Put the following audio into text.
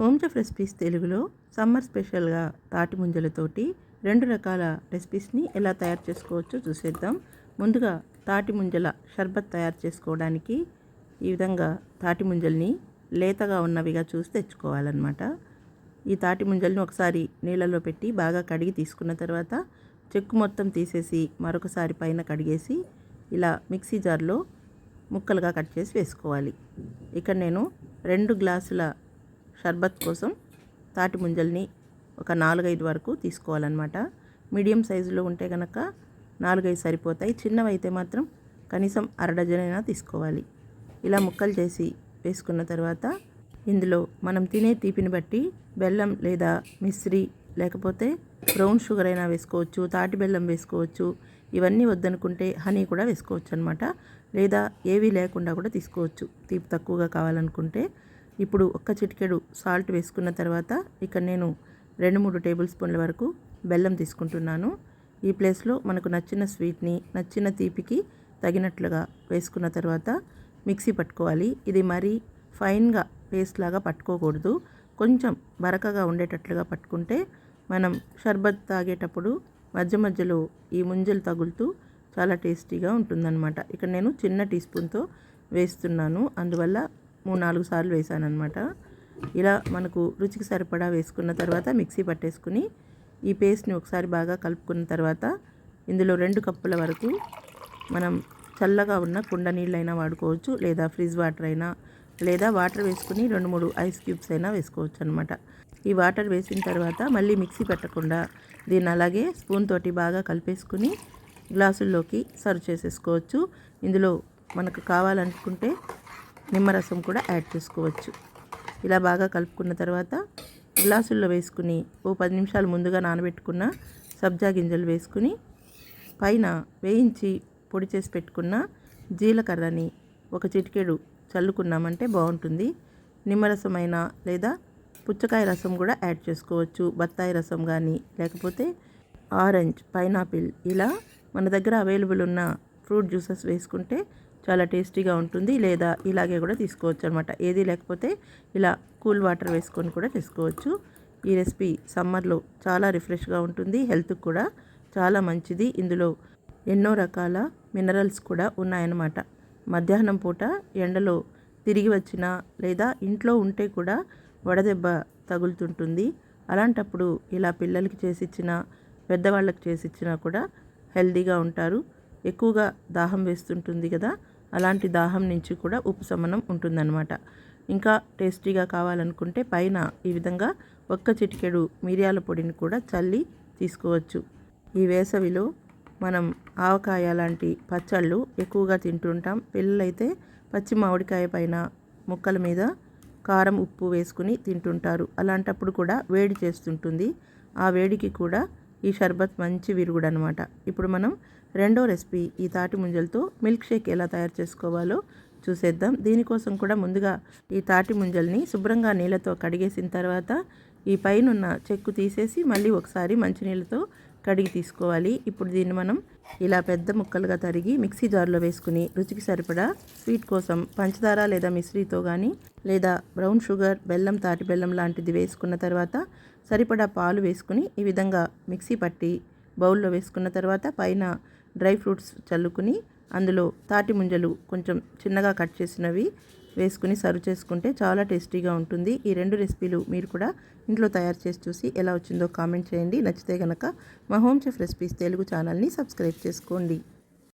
Home chef recipes తెలుగులో summer స్పెషల్గా తాటి ముంజలతోటి రెండు రకాల రెసిపీస్ని ఎలా తయారు చేసుకోవచ్చో చూసేద్దాం. ముందుగా తాటి ముంజల షర్బత్ తయారు చేసుకోవడానికి ఈ విధంగా తాటి ముంజల్ని లేతగా ఉన్నవిగా చూసి తెచ్చుకోవాలన్నమాట. ఈ తాటి ముంజల్ని ఒకసారి నీళ్ళలో పెట్టి బాగా కడిగి తీసుకున్న తర్వాత చెక్కు మొత్తం తీసేసి మరొకసారి పైన కడిగేసి ఇలా మిక్సీ జార్లో ముక్కలుగా కట్ చేసి వేసుకోవాలి. ఇక్కడ నేను రెండు గ్లాసుల షర్బత్ కోసం తాటి ముంజల్ని ఒక నాలుగైదు వరకు తీసుకోవాలన్నమాట. మీడియం సైజులో ఉంటే కనుక నాలుగైదు సరిపోతాయి. చిన్నవైతే మాత్రం కనీసం అర డజన్ అయినా తీసుకోవాలి. ఇలా ముక్కలు చేసి వేసుకున్న తర్వాత ఇందులో మనం తినే తీపిని బట్టి బెల్లం లేదా మిశ్రీ లేకపోతే బ్రౌన్ షుగర్ అయినా వేసుకోవచ్చు తాటి బెల్లం వేసుకోవచ్చు ఇవన్నీ వద్దనుకుంటే హనీ కూడా వేసుకోవచ్చు అనమాట లేదా ఏవీ లేకుండా కూడా తీసుకోవచ్చు. తీపి తక్కువగా కావాలనుకుంటే ఇప్పుడు ఒక్క చిటికెడు సాల్ట్ వేసుకున్న తర్వాత ఇక్కడ నేను రెండు మూడు టేబుల్ స్పూన్ల వరకు బెల్లం తీసుకుంటున్నాను. ఈ ప్లేస్లో మనకు నచ్చిన స్వీట్ని నచ్చిన తీపికి తగినట్లుగా వేసుకున్న తర్వాత మిక్సీ పట్టుకోవాలి. ఇది మరీ ఫైన్గా పేస్ట్ లాగా పట్టుకోకూడదు. కొంచెం బరకగా ఉండేటట్లుగా పట్టుకుంటే మనం షర్బత్ తాగేటప్పుడు మధ్య మధ్యలో ఈ ముంజలు తగులుతూ చాలా టేస్టీగా ఉంటుందన్నమాట. ఇక్కడ నేను చిన్న టీ స్పూన్తో వేస్తున్నాను. అందువల్ల మూడు నాలుగు సార్లు వేసానమాట ఇలా మనకు రుచికి సరిపడా వేసుకున్న తర్వాత మిక్సీ పట్టేసుకుని ఈ పేస్ట్ని ఒకసారి బాగా కలుపుకున్న తర్వాత ఇందులో రెండు కప్పుల వరకు మనం చల్లగా ఉన్న కుండ నీళ్ళైనా వాడుకోవచ్చు లేదా ఫ్రిడ్జ్ వాటర్ అయినా లేదా వాటర్ వేసుకుని రెండు మూడు ఐస్ క్యూబ్స్ అయినా వేసుకోవచ్చు అనమాట ఈ వాటర్ వేసిన తర్వాత మళ్ళీ మిక్సీ పెట్టకుండా దీన్ని అలాగే స్పూన్ తోటి బాగా కలిపేసుకుని గ్లాసుల్లోకి సర్వ్ చేసేసుకోవచ్చు. ఇందులో మనకు కావాలనుకుంటే నిమ్మరసం కూడా యాడ్ చేసుకోవచ్చు. ఇలా బాగా కలుపుకున్న తర్వాత గ్లాసుల్లో వేసుకుని ఓ పది నిమిషాలు ముందుగా నానబెట్టుకున్న సబ్జా గింజలు వేసుకుని పైన వేయించి పొడి చేసి పెట్టుకున్న జీలకర్రని ఒక చిటికెడు చల్లుకున్నామంటే బాగుంటుంది. నిమ్మరసమైన లేదా పుచ్చకాయ రసం కూడా యాడ్ చేసుకోవచ్చు. బత్తాయి రసం కానీ లేకపోతే ఆరెంజ్ పైనాపిల్ ఇలా మన దగ్గర అవైలబుల్ ఉన్న ఫ్రూట్ జ్యూసెస్ వేసుకుంటే చాలా టేస్టీగా ఉంటుంది లేదా ఇలాగే కూడా తీసుకోవచ్చు అనమాట ఏది లేకపోతే ఇలా కూల్ వాటర్ వేసుకొని కూడా తీసుకోవచ్చు. ఈ రెసిపీ సమ్మర్లో చాలా రిఫ్రెష్గా ఉంటుంది హెల్త్కి కూడా చాలా మంచిది. ఇందులో ఎన్నో రకాల మినరల్స్ కూడా ఉన్నాయన్నమాట. మధ్యాహ్నం పూట ఎండలో తిరిగి వచ్చినా లేదా ఇంట్లో ఉంటే కూడా వడదెబ్బ తగులుతుంటుంది. అలాంటప్పుడు ఇలా పిల్లలకి చేసిచ్చిన పెద్దవాళ్ళకి చేసిచ్చినా కూడా హెల్తీగా ఉంటారు. ఎక్కువగా దాహం వేస్తుంటుంది కదా అలాంటి దాహం నుంచి కూడా ఉపశమనం ఉంటుందన్నమాట. ఇంకా టేస్టీగా కావాలనుకుంటే పైన ఈ విధంగా ఒక్క చిటికెడు మిరియాల పొడిని కూడా చల్లి తీసుకోవచ్చు. ఈ వేసవిలో మనం ఆవకాయ లాంటి పచ్చళ్ళు ఎక్కువగా తింటుంటాం. పిల్లలైతే పచ్చి మామిడికాయ పైన ముక్కల మీద కారం ఉప్పు వేసుకుని తింటుంటారు. అలాంటప్పుడు కూడా వేడి చేస్తుంటుంది. ఆ వేడికి కూడా ఈ షర్బత్ మంచి విరుగుడు అనమాట ఇప్పుడు మనం రెండో రెసిపీ ఈ తాటి ముంజలతో మిల్క్ షేక్ ఎలా తయారు చేసుకోవాలో చూసేద్దాం. దీనికోసం కూడా ముందుగా ఈ తాటి ముంజల్ని శుభ్రంగా నీళ్ళతో కడిగేసిన తర్వాత ఈ పైనున్న చెక్కు తీసేసి మళ్ళీ ఒకసారి మంచినీళ్ళతో కడిగి తీసుకోవాలి. ఇప్పుడు దీన్ని మనం ఇలా పెద్ద ముక్కలుగా తరిగి మిక్సీ జార్లో వేసుకుని రుచికి సరిపడా స్వీట్ కోసం పంచదార లేదా మిశ్రీతో కానీ లేదా బ్రౌన్ షుగర్ బెల్లం తాటి బెల్లం లాంటిది వేసుకున్న తర్వాత సరిపడా పాలు వేసుకుని ఈ విధంగా మిక్సీ పట్టి బౌల్లో వేసుకున్న తర్వాత పైన డ్రై ఫ్రూట్స్ చల్లుకుని అందులో తాటి ముంజలు కొంచెం చిన్నగా కట్ చేసినవి వేసుకుని సర్వ్ చేసుకుంటే చాలా టేస్టీగా ఉంటుంది. ఈ రెండు రెసిపీలు మీరు కూడా ఇంట్లో తయారు చేసి చూసి ఎలా వచ్చిందో కామెంట్ చేయండి. నచ్చితే కనుక మా హోమ్ చెఫ్ రెసిపీస్ తెలుగు ఛానల్ని సబ్స్క్రైబ్ చేసుకోండి.